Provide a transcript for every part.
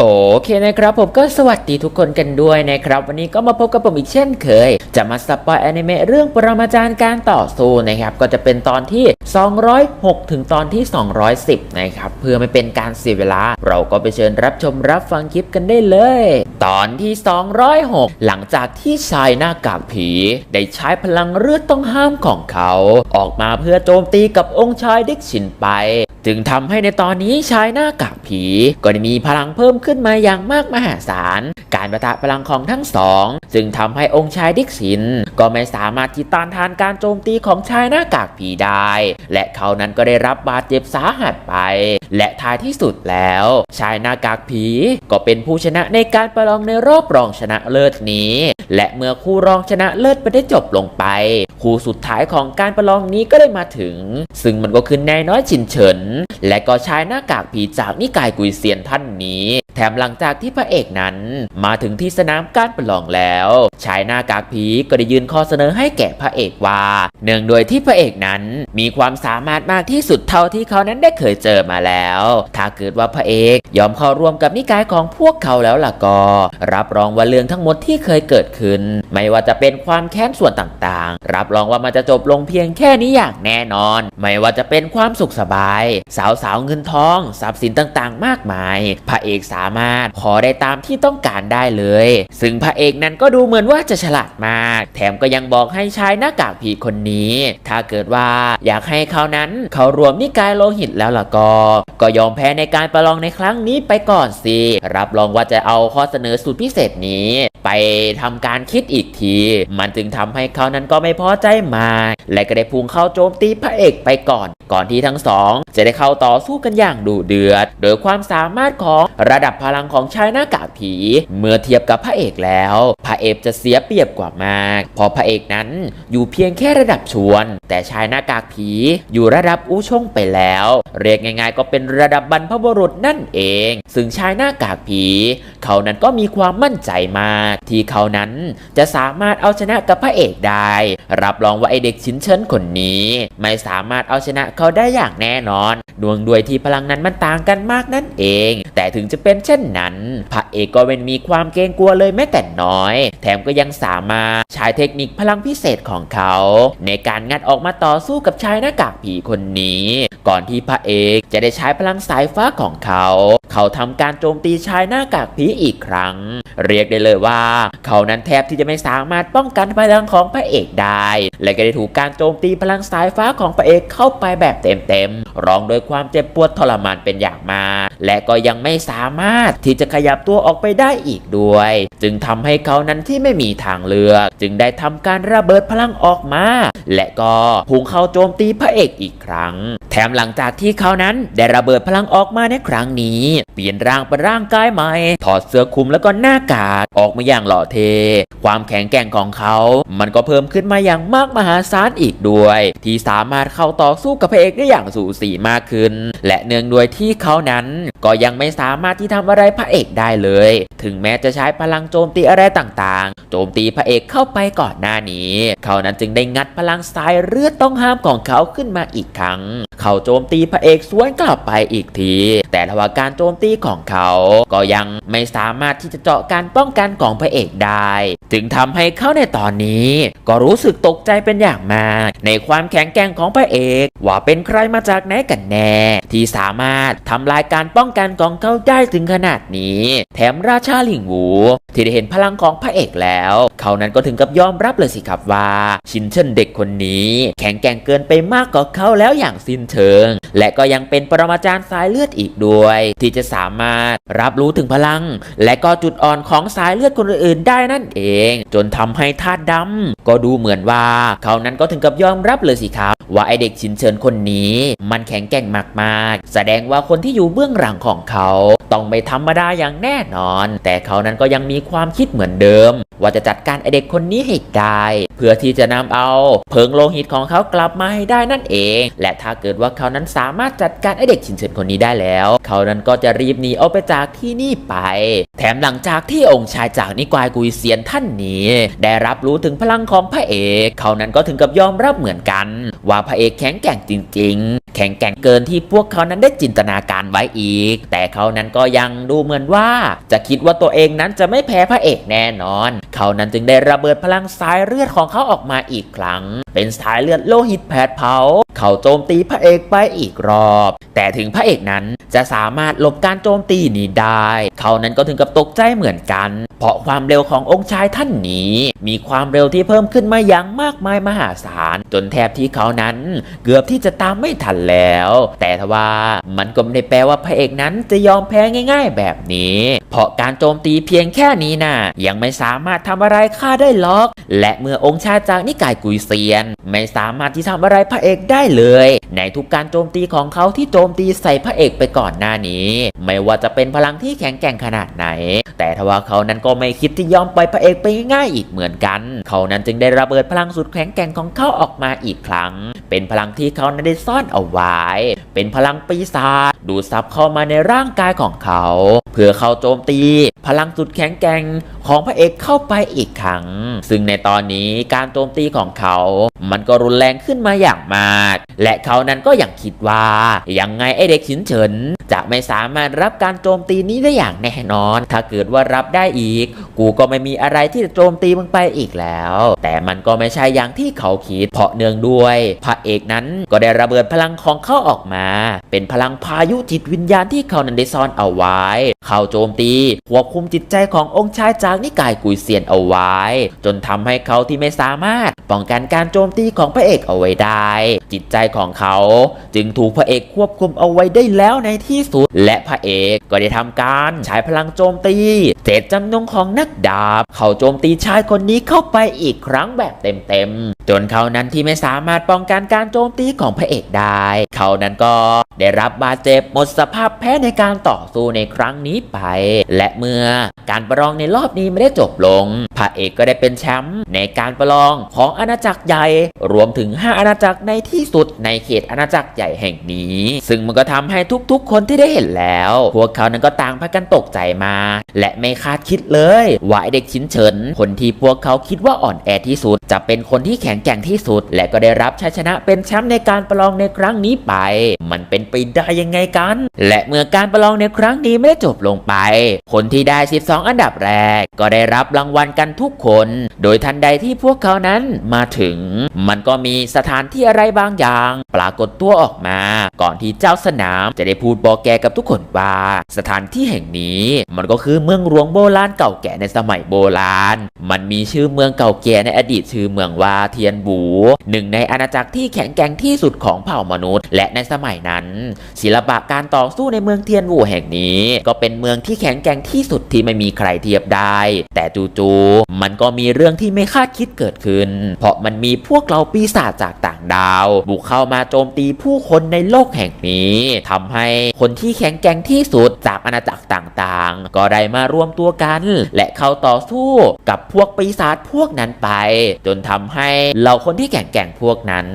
โอเคนะครับผมก็สวัสดีทุกคนกันด้วยนะครับวันนี้ก็มาพบกับผมอีกเช่นเคย จะมาสปอยอนิเมะเรื่องปรมาจารย์การต่อสู้นะครับก็จะเป็นตอนที่ 206 ถึงตอนที่ 210 นะครับเพื่อไม่เป็นการเสียเวลา เราก็ไปเชิญรับชมรับฟังคลิปกันได้เลย ตอนที่ 206 หลังจากที่ชายหน้ากากผี ได้ใช้พลังเลือดต้องห้ามของเขา ออกมาเพื่อโจมตีกับองค์ชายดิกชินไป จึงทำให้ในตอนนี้ชายหน้ากากผีก็ได้มีพลังเพิ่มขึ้นมาอย่างมากมหาศาลการประทะพลังของทั้งสองจึงทำให้องค์ชายดิกชิน ก็ไม่สามารถที่ต้านทานการโจมตีของชายหน้ากากผีได้ และเขานั้นก็ได้รับบาดเจ็บสาหัสไป และท้ายที่สุดแล้ว ชายหน้ากากผีก็เป็นผู้ชนะในการประลองในรอบรองชนะเลิศนี้ และเมื่อคู่รองชนะเลิศไปได้จบลงไป คู่สุดท้ายของการประลองนี้ก็ได้มาถึง ซึ่งมันก็คือนายน้อยชินเฉิน และก็ชายหน้ากากผีจากนิกายกุยเซียนท่านนี้ แถมหลังจากที่พระเอกนั้น มาถึงที่สนามการประลองแล้วชายหน้ากากผีก็ได้ยื่นข้อเสนอให้แก่พระเอกว่า เนื่องโดยที่พระเอกนั้นมีความสามารถมากที่สุดเท่าที่เขานั้นได้เคยเจอมาแล้ว ถ้าเกิดว่าพระเอกยอมเข้าร่วมกับนิกายของพวกเขาแล้วล่ะก็ รับรองว่าเรื่องทั้งหมดที่เคยเกิดขึ้น ไม่ว่าจะเป็นความแค้นส่วนต่างๆ รับรองว่ามันจะจบลงเพียงแค่นี้อย่างแน่นอน ไม่ว่าจะเป็นความสุขสบาย สาวสาวๆเงินทองทรัพย์สินต่างๆ มากมาย พระเอกสามารถขอได้ตามที่ต้องการได้เลย ซึ่งพระเอกนั้นก็ดูเหมือนว่าจะฉลาดมาก แถมก็ยังบอกให้ชายหน้ากากผีคนนี้ ถ้าเกิดว่าอยากให้เขานั้นเขารวมนิกายโลหิตแล้วล่ะก็ ก็ยอมแพ้ในการประลองในครั้งนี้ไปก่อนสิ รับรองว่าจะเอาข้อเสนอสุดพิเศษนี้ ไปทำการคิดอีกที มันจึงทำให้เขานั้นก็ไม่พอใจมาก และก็ได้พุ่งเข้าโจมตีพระเอกไปก่อน ก่อนที่ทั้งสอง จะได้เข้าต่อสู้กันอย่างดุเดือด โดยความสามารถของระดับพลังของชายหน้ากากผี เมื่อเทียบกับพระเอกแล้ว พระเอกจะเสียเปรียบกว่ามากเพราะพระเอกนั้นอยู่เพียงแค่ระดับชวน แต่ชายหน้ากากผีอยู่ระดับอู้ชงไปแล้ว เรียกง่าย ๆ ก็เป็นระดับบรรพบุรุษนั่นเอง ซึ่งชายหน้ากากผี เขานั้นก็มีความมั่นใจมาก ที่เขานั้นจะสามารถเอาชนะกับพระเอกได้ รับรองว่าไอเด็กชิ้นเชิญคนนี้ ไม่สามารถเอาชนะเขาได้อย่างแน่นอน ดวงด้วยที่พลังนั้นมันต่างกันมากนั่นเอง แต่ถึงจะเป็นเช่นนั้น พระเอกก็เป็นมีความเกรงกลัวเลยแม้แต่น้อย แถมก็ยังสามารถใช้เทคนิคพลังพิเศษของเขา ในการงัดออกมาต่อสู้กับชายหน้ากากผีคนนี้ ก่อนที่พระเอกจะได้ใช้พลังสายฟ้าของเขา เขาทำการโจมตีชายหน้ากากผีอีกครั้ง เรียกได้เลยว่า เขานั้นแทบที่จะไม่สามารถป้องกันพลังของพระเอกได้ และก็ได้ถูกการโจมตีพลังสายฟ้าของพระเอกเข้าไปแบบเต็มๆร้องโดยความเจ็บปวดทรมานเป็นอย่างมากและก็ยังไม่สามารถที่จะขยับตัวออกไปได้อีกด้วย จึงทำให้เขานั้นที่ไม่มีทางเลือก จึงได้ทำการระเบิดพลังออกมา และก็พุ่งเข้าโจมตีพระเอกอีกครั้ง แถมหลังจากที่เขานั้นได้ระเบิดพลังออกมาในครั้งนี้ เปลี่ยนร่างเป็นร่างกายใหม่ ถอดเสื้อคลุมแล้วก็หน้ากากออกมาอย่างหล่อเท ความแข็งแกร่งของเขา มันก็เพิ่มขึ้นมาอย่างมากมหาศาลอีกด้วย ที่สามารถเข้าต่อสู้กับพระเอกได้อย่างสูสีมากขึ้น และเนื่องด้วยที่เขานั้นก็ยังไม่สามารถที่ทำอะไรพระเอกได้เลย ถึงแม้จะใช้พลังโจมตีอะไรต่างๆ โจมตีพระเอกเข้าไปก่อนหน้านี้ เขานั้นจึงได้งัดพลังสายเลือดต้องห้ามของเขาขึ้นมาอีกครั้ง เขาโจมตีพระเอกสวนกลับไปอีกที แต่ทว่าการโจมตีของเขา ก็ยังไม่สามารถที่จะเจาะการป้องกันของพระเอกได้ จึงทำให้เขาในตอนนี้ ก็รู้สึกตกใจเป็นอย่างมาก ในความแข็งแกร่งของพระเอก ว่าเป็นใครมาจากไหนกันแน่ ที่สามารถทำลายการป้องกันของเขาได้ถึงขนาดนี้ แถมราชาหลิงหู ที่ได้เห็นพลังของพระเอกแล้ว เขานั้นก็ถึงกับยอมรับเลยสิครับว่า ชินเชินเด็กคนนี้ แข็งแกร่งเกินไปมากกว่าเขาแล้วอย่างสิ้นเชิง และก็ยังเป็นปรมาจารย์สายเลือดอีกด้วย ที่จะสามารถรับรู้ถึงพลัง และก็จุดอ่อนของสายเลือดคนอื่นๆได้นั่นเองจนทำให้ธาตุดำก็ดูเหมือนว่า เขานั้นก็ถึงกับยอมรับเลยสิครับ ว่าไอเด็กชินเชิญคนนี้ มันแข็งแกร่งมากๆ แสดงว่าคนที่อยู่เบื้องหลังของเขา ต้องไม่ธรรมดาอย่างแน่นอน แต่เขานั้นก็ยังมีความคิดเหมือนเดิม ว่าจะจัดการไอเด็กคนนี้ให้ได้เพื่อที่จะนำเอาเพิงโลหิตของเขากลับมาให้ได้นั่นเอง และถ้าเกิดว่าเขานั้นสามารถจัดการไอเด็กชินเฉินคนนี้ได้แล้ว เขานั้นก็จะรีบหนีออกไปจากที่นี่ไป แถมหลังจากที่องค์ชายจากนิกายกุยเซียนท่านนี้ ได้รับรู้ถึงพลังของพระเอก เขานั้นก็ถึงกับยอมรับเหมือนกัน ว่าพระเอกแข็งแกร่งจริง ๆ แข็งแกร่งเกินที่พวกเขานั้นได้จินตนาการไว้อีก แต่เขานั้นก็ยังดูเหมือนว่า จะคิดว่าตัวเองนั้นจะไม่แพ้พระเอกแน่นอน เขานั้นจึงได้ระเบิดพลังสายเลือดของเขาออกมาอีกครั้ง เป็นสายเลือดโลหิตแผดเผา เขาโจมตีพระเอกไปอีกรอบ แต่ถึงพระเอกนั้นจะสามารถหลบการโจมตีนี้ได้ เขานั้นก็ถึงกับตกใจเหมือนกัน เพราะความเร็วขององค์ชายท่านนี้ มีความเร็วที่เพิ่มขึ้นมาอย่างมากมายมหาศาล จนแทบที่เขานั้นเกือบที่จะตามไม่ทันแล้ว แต่ทว่ามันก็ไม่ได้แปลว่าพระเอกนั้นจะยอมแพ้ง่าย ๆ แบบนี้ เพราะการโจมตีเพียงแค่นี้น่ะยังไม่สามารถทำอะไรข้าได้หรอก และเมื่อองค์ชายจากนิกายกุยเซียนไม่สามารถที่ทำอะไรพระเอกได้เลย ในทุกการโจมตีของเขาที่โจมตีใส่พระเอกไปก่อนหน้านี้ ไม่ว่าจะเป็นพลังที่แข็งแกร่งขนาดไหน แต่ทว่าเขานั้นก็ไม่คิดที่ยอมปล่อยพระเอกไปง่ายๆอีกเหมือนกัน เขานั้นจึงได้ระเบิดพลังสุดแข็งแกร่งของเขาออกมาอีกครั้ง เป็นพลังที่เขานั้นได้ซ่อนเอาไว้ เป็นพลังปีศาจดูดซับเข้ามาในร่างกายของเขา เพื่อเขาโจมตี พลังสุดแข็งแกร่งของพระเอกเข้าไปอีกครั้ง ซึ่งในตอนนี้การโจมตีของเขา มันก็รุนแรงขึ้นมาอย่างมาก และเขานั้นก็ยังคิดว่า ยังไงไอเด็กฉินเฉิน จะไม่สามารถรับการโจมตีนี้ได้อย่างแน่นอน ถ้าเกิดว่ารับได้อีก กูก็ไม่มีอะไรที่จะโจมตีมึงไปอีกแล้วแต่มันก็ไม่ใช่อย่างที่เขาคิด เพราะเนื่องด้วยพระเอกนั้นก็ได้ระเบิดพลังของเขาออกมา เป็นพลังพายุจิตวิญญาณที่เขานั้นได้ซ่อนเอาไว้ เขาโจมตีควบคุมจิตใจขององค์ชายจากนิกายกุยเซียนเอาไว้ จนทำให้เขาที่ไม่สามารถป้องกันการโจมตีของพระเอกเอาไว้ได้ จิตใจของเขา จึงถูกพระเอกควบคุมเอาไว้ได้แล้วในที่สุด และพระเอกก็ได้ทำการใช้พลังโจมตีเจตจำนงของนักดาบ เขาโจมตีชายคนนี้เข้าไปอีกครั้งแบบเต็มๆจนเขานั้นที่ไม่สามารถป้องกันการโจมตีของพระเอกได้ เขานั้นก็ได้รับบาดเจ็บหมดสภาพแพ้ในการต่อสู้ในครั้งนี้ไป และเมื่อการประลองในรอบนี้ไม่ได้จบลง พระเอกก็ได้เป็นแชมป์ในการประลองของอาณาจักรใหญ่ รวมถึง 5 อาณาจักรในที่ที่สุดในเขตอาณาจักรใหญ่แห่งนี้ ซึ่งมันก็ทำให้ทุกๆ คนที่ได้เห็นแล้ว พวกเขานั้นก็ต่างพากันตกใจมา และไม่คาดคิดเลยว่าไอเด็กชิ้นเฉิน คนที่พวกเขาคิดว่าอ่อนแอที่สุด จะเป็นคนที่แข็งแกร่งที่สุด และก็ได้รับชัยชนะเป็นแชมป์ในการประลองในครั้งนี้ไป มันเป็นไปได้ยังไงกัน และเมื่อการประลองในครั้งนี้ไม่ได้จบลงไป คนที่ได้ 12 อันดับแรก ก็ได้รับรางวัลกันทุกคน โดยทันใดที่พวกเขานั้นมาถึง มันก็มีสถานที่อะไรบางอย่าง ปรากฏตัวออกมา ก่อนที่เจ้าสนามจะได้พูดบอกแกกับทุกคนว่า สถานที่แห่งนี้ มันก็คือเมืองหลวงโบราณเก่าแก่ในสมัยโบราณ มันมีชื่อเมืองเก่าแก่ในอดีตชื่อเมืองว่าเทียนบู หนึ่งในอาณาจักรที่แข็งแกร่งที่สุดของเผ่ามนุษย์ และในสมัยนั้น ศิลปะการต่อสู้ในเมืองเทียนบูแห่งนี้ ก็เป็นเมืองที่แข็งแกร่งที่สุดที่ไม่มีใครเทียบได้ แต่จู่ๆมันก็มีเรื่องที่ไม่คาดคิดเกิดขึ้น เพราะมันมีพวกเราปีศาจจากต่างดาวบุกเข้ามาโจมตีผู้คนในโลกแห่งนี้ทำให้คนที่แข็งแกร่งที่สุดจากอาณาจักรต่างๆ ก็ได้มารวมตัวกัน และเข้าต่อสู้กับพวกปีศาจพวกนั้นไป จนทำให้เหล่าคนที่แข็งแกร่งพวกนั้น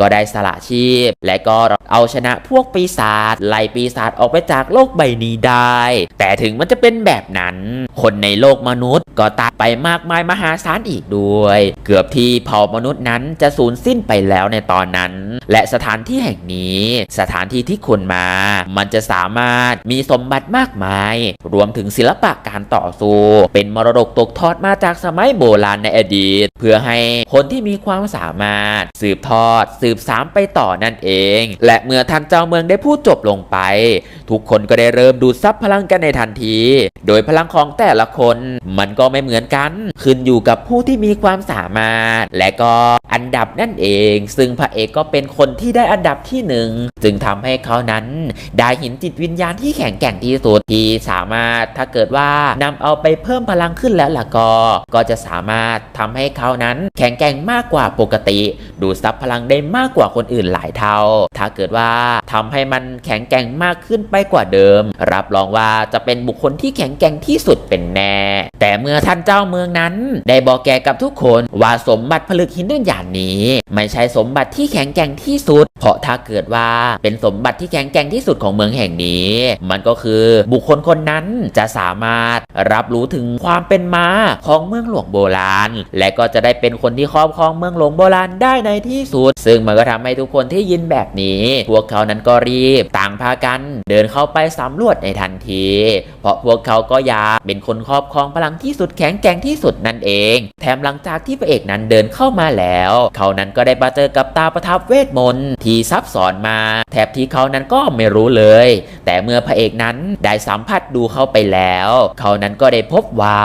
ก็ได้สละชีพ และก็เอาชนะพวกปีศาจไล่ปีศาจออกไปจากโลกใบนี้ได้ แต่ถึงมันจะเป็นแบบนั้น คนในโลกมนุษย์ก็ตายไปมากมายมหาศาลอีกด้วย เกือบที่เผ่ามนุษย์นั้นจะสูญสิ้นไปแล้วในตอนนั้นและสถานที่แห่งนี้ สถานที่ที่คุณมา มันจะสามารถมีสมบัติมากมาย รวมถึงศิลปะการต่อสู้ เป็นมรดกตกทอดมาจากสมัยโบราณในอดีต เพื่อให้คนที่มีความสามารถ สืบทอด สืบสามไปต่อนั่นเอง และเมื่อท่านเจ้าเมืองได้พูดจบลงไป ทุกคนก็ได้เริ่มดูดซับพลังกันในทันที โดยพลังของแต่ละคนมันก็ไม่เหมือนกัน ขึ้นอยู่กับผู้ที่มีความสามารถ และก็อันดับนั่นเอง ซึ่งพระเอกก็เป็นคนที่ได้อันดับที่หนึ่งจึงทำให้เขานั้นได้หินจิตวิญญาณที่แข็งแกร่งที่สุดที่สามารถถ้าเกิดว่านำเอาไปเพิ่มพลังขึ้นแล้วล่ะก็ ก็จะสามารถทำให้เขานั้นแข็งแกร่งมากกว่าปกติ ดูดซับพลังได้มากกว่าคนอื่นหลายเท่า ถ้าเกิดว่าทำให้มันแข็งแกร่งมากขึ้นไปกว่าเดิม รับรองว่าจะเป็นบุคคลที่แข็งแกร่งที่สุดเป็นแน่ แต่เมื่อท่านเจ้าเมืองนั้น ได้บอกแกกับทุกคนว่าสมบัติผลึกหินวิญญาณนี้ ไม่ใช่สมบัติที่แข็งแกร่งที่สุด เพราะถ้าเกิดว่าเป็นสมบัติที่แข็งแกร่งที่สุดของเมืองแห่งนี้ มันก็คือบุคคลคนนั้นจะสามารถรับรู้ถึงความเป็นมาของเมืองหลวงโบราณ และก็จะได้เป็นคนที่ครอบครองเมืองหลวงโบราณได้ในที่สุด ซึ่งมันก็ทำให้ทุกคนที่ยินแบบนี้ พวกเขานั้นก็รีบต่างพากัน เดินเข้าไปสำรวจในทันที เพราะพวกเขาก็อยากเป็นคนครอบครองพลังที่สุดแข็งแกร่งที่สุดนั่นเอง แถมหลังจากที่พระเอกนั้นเดินเข้ามาแล้ว เขานั้นก็ได้มาเจอกับตาประทับเวทมนต์ที่ซับซ้อนมา แถบที่เขานั้นก็ไม่รู้เลย แต่เมื่อพระเอกนั้นได้สัมผัสดูเข้าไปแล้ว เขานั้นก็ได้พบว่า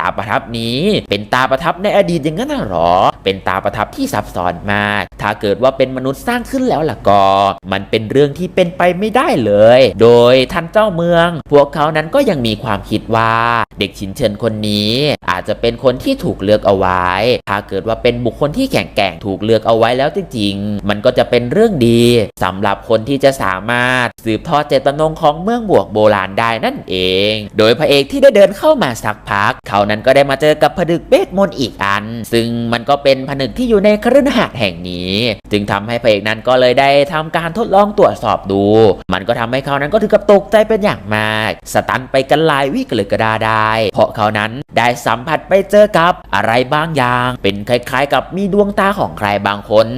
ตาประทับนี้เป็นตาประทับในอดีตอย่างนั้นหรอ เป็นตาประทับที่ซับซ้อนมาก ถ้าเเกิดว่าเป็นมนุษย์สร้างขึ้นแล้วล่ะก็มันเป็นเรื่องที่เป็นไปไม่ได้เลย โดยท่านเจ้าเมือง พวกเขานั้นก็ยังมีความคิดว่า เด็กชินเชิญคนนี้ อาจจะเป็นคนที่ถูกเลือกเอาไว้ ถ้าเกิดว่าเป็นบุคคลที่แข็งแกร่งถูกเลือกเอาไว้แล้วจริงๆ มันก็จะเป็นเรื่องดีสำหรับคนที่จะสามารถสืบทอดเจตนงของเมืองบวกโบราณได้นั่นเอง โดยพระเอกที่ได้เดินเข้ามาสักพัก เขานั้นก็ได้มาเจอกับผนึกเวทมนอีกอัน ซึ่งมันก็เป็นผนึกที่อยู่ในคฤหาสน์แห่งนี้จึงทำให้พระเอกนั้นก็เลยได้ทำการทดลองตรวจสอบดู มันก็ทำให้เขานั้นก็ถึงกับตกใจเป็นอย่างมาก สตันไปกันหลายวิกเลยก็ได้ได้ เพราะเขานั้นได้สัมผัสไปเจอกับอะไรบางอย่าง เป็นคล้ายๆ กับมีดวงตาของใครบางคน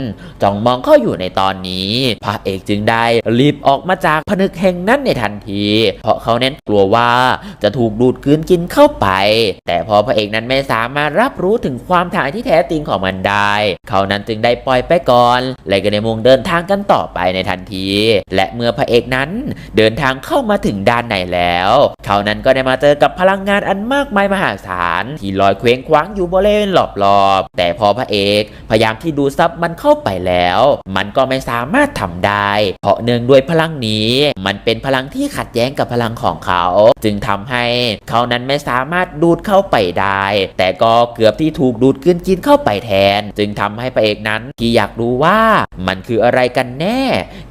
จ้องมองเข้าอยู่ในตอนนี้ พระเอกจึงได้รีบออกมาจากผนึกแห่งนั้นในทันที เพราะเขาเน้นกลัวว่าจะถูกดูดกลืนกินเข้าไป แต่พอพระเอกนั้นไม่สามารถรับรู้ถึงความถ่ายที่แท้จริงของมันได้ เขานั้นจึงได้ปล่อยไปก่อนและก็ได้มุ่งเดินทางกันต่อไปในทันที และเมื่อพระเอกนั้นเดินทางเข้ามาถึงด้านในแล้ว เขานั้นก็ได้มาเจอกับพลังงานอันมากมายมหาศาลที่ลอยเคว้งคว้างอยู่บริเวณรอบๆ แต่พอพระเอกพยายามที่ดูซับมันเข้าไปแล้ว มันก็ไม่สามารถทำได้ เพราะเนื่องด้วยพลังนี้ มันเป็นพลังที่ขัดแย้งกับพลังของเขา จึงทำให้เขานั้นไม่สามารถดูดเข้าไปได้ แต่ก็เกือบที่ถูกดูดกลืนกินเข้าไปแทน จึงทำให้พระเอกนั้นที่อยากรู้ว่ามันคืออะไรกันแน่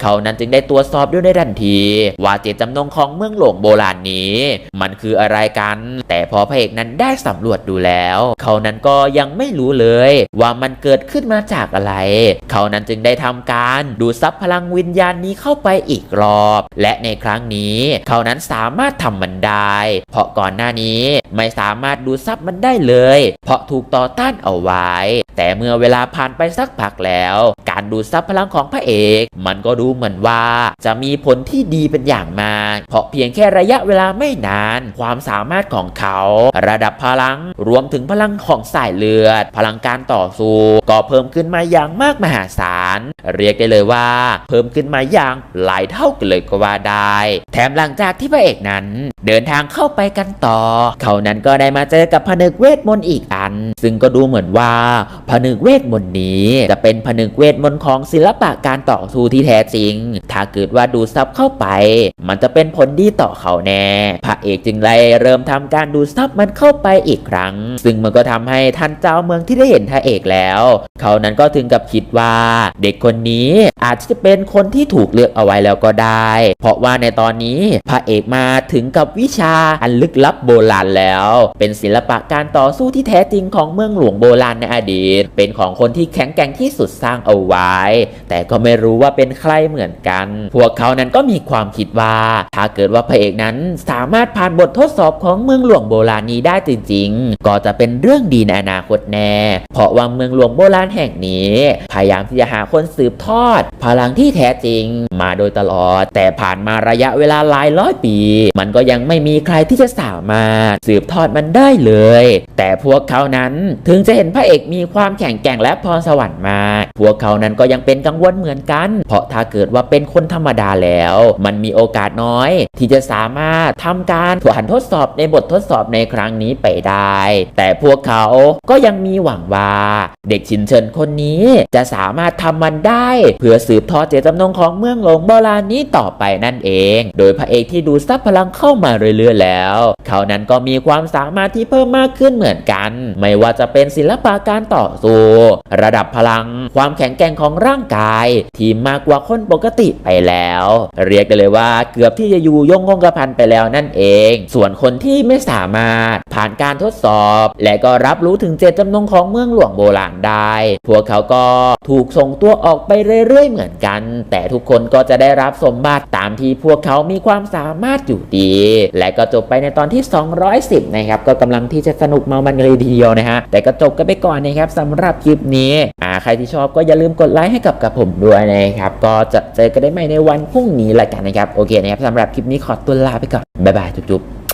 เขานั้นจึงได้ตรวจสอบด้วยในทันที ว่าเจตจำนงของเมืองหลวงโบราณนี้ มันคืออะไรกัน แต่พอพระเอกนั้นได้สำรวจดูแล้ว เขานั้นก็ยังไม่รู้เลย ว่ามันเกิดขึ้นมาจากอะไร เขานั้นจึงได้ทำการดูดซับพลังวิญญาณนี้เข้าไปอีกรอบ และในครั้งนี้ เขานั้นสามารถทำมันได้ เพราะก่อนหน้านี้ไม่สามารถดูดซับมันได้เลย เพราะถูกต่อต้านเอาไว้ แต่เมื่อเวลาผ่านไปสักพักแล้วการดูดซับพลังของพระเอก มันก็ดูเหมือนว่าจะมีผลที่ดีเป็นอย่างมาก เพราะเพียงแค่ระยะเวลาไม่นาน ความสามารถของเขา ระดับพลังรวมถึงพลังของสายเลือด พลังการต่อสู้ก็เพิ่มขึ้นมาอย่างมากมหาศาล เรียกได้เลยว่า เพิ่มขึ้นมาอย่างหลายเท่ากันเลยก็ว่าได้ แถมหลังจากที่พระเอกนั้น เดินทางเข้าไปกันต่อ เขานั้นก็ได้มาเจอกับผนึกเวทมนต์อีกอัน ซึ่งก็ดูเหมือนว่าผนึกเวทมนต์นี้ จะเป็นผนึกเวทมนต์ของศิลปะการต่อสู้ที่แท้จริง ถ้าเกิดว่าดูซับเข้าไป มันจะเป็นผลดีต่อเขาแน่ พระเอกจึงเลยเริ่มทำการดูซับมันเข้าไปอีกครั้ง ซึ่งมันก็ทำให้ท่านเจ้าเมืองที่ได้เห็นพระเอกแล้ว เขานั้นก็ถึงกับคิดว่าเด็กคนนี้อาจจะเป็นคนที่ถูกเลือกเอาไว้แล้วก็ได้ เพราะว่าในตอนนี้พระเอกมาถึงกับวิชาอันลึกลับโบราณแล้ว เป็นศิลปะการต่อสู้ที่แท้จริงของเมืองหลวงโบราณในอดีต เป็นของคนที่แข็งแกร่งที่สุดสร้างเอาไว้ แต่ก็ไม่รู้ว่าเป็นใครเหมือนกัน พวกเขานั้นก็มีความคิดว่า ถ้าเกิดว่าพระเอกนั้นสามารถผ่านบททดสอบของเมืองหลวงโบราณนี้ได้จริง ๆ ก็จะเป็นเรื่องดีในอนาคตแน่ เพราะว่าเมืองหลวงโบราณแห่งนี้ พยายามที่จะหาคนคนสืบทอด พลังที่แท้จริงมาโดยตลอด แต่ผ่านมาระยะเวลาหลายร้อยปี มันก็ยังไม่มีใครที่จะสามารถสืบทอดมันได้เลย แต่พวกเขานั้นถึงจะเห็นพระเอกมีความแข็งแกร่งและพรสวรรค์มากพวกเขานั้นก็ยังเป็นกังวลเหมือนกัน เพราะถ้าเกิดว่าเป็นคนธรรมดาแล้ว มันมีโอกาสน้อย ที่จะสามารถทำการผ่านทดสอบในบททดสอบในครั้งนี้ไปได้ แต่พวกเขาก็ยังมีหวังว่า เด็กชินเชิญคนนี้จะสามารถทำมันได้ เพื่อสืบทอดเจตจำนงของเมืองหลวงโบราณนี้ต่อไปนั่นเอง โดยพระเอกที่ดูซับพลังเข้ามาเรื่อยๆแล้ว เขานั้นก็มีความสามารถที่เพิ่มมากขึ้นเหมือนกัน ไม่ว่าจะเป็นศิลปะการต่อสู้ระดับพลัง ความแข็งแกร่งของร่างกาย ที่มากกว่าคนปกติไปแล้ว เรียกได้เลยว่าเกือบที่จะอยู่ยงคงกระพันไปแล้วนั่นเอง ส่วนคนที่ไม่สามารถผ่านการทดสอบ และก็รับรู้ถึงเจตจำนงของเมืองหลวงโบราณได้ พวกเขาก็ถูกส่งตัวออกไปเรื่อยๆเหมือนกัน แต่ทุกคนก็จะได้รับสมบัติตามที่พวกเขามีความสามารถอยู่ดี และก็จบไปในตอนที่ 210 นะครับ ก็กำลังที่จะสนุกเมามันกันเลยทีเดียวนะฮะ แต่ก็จบกันไปก่อนนะครับสำหรับคลิปนี้อ่าใครที่ชอบก็อย่าลืมกดไลค์ให้กับกับผมด้วยนะครับ ก็จะเจอกันได้ใหม่ในวันพรุ่งนี้ละกันนะครับ โอเคนะครับสำหรับคลิปนี้ขอตัวลาไปก่อน บ๊ายบายจุ๊บๆ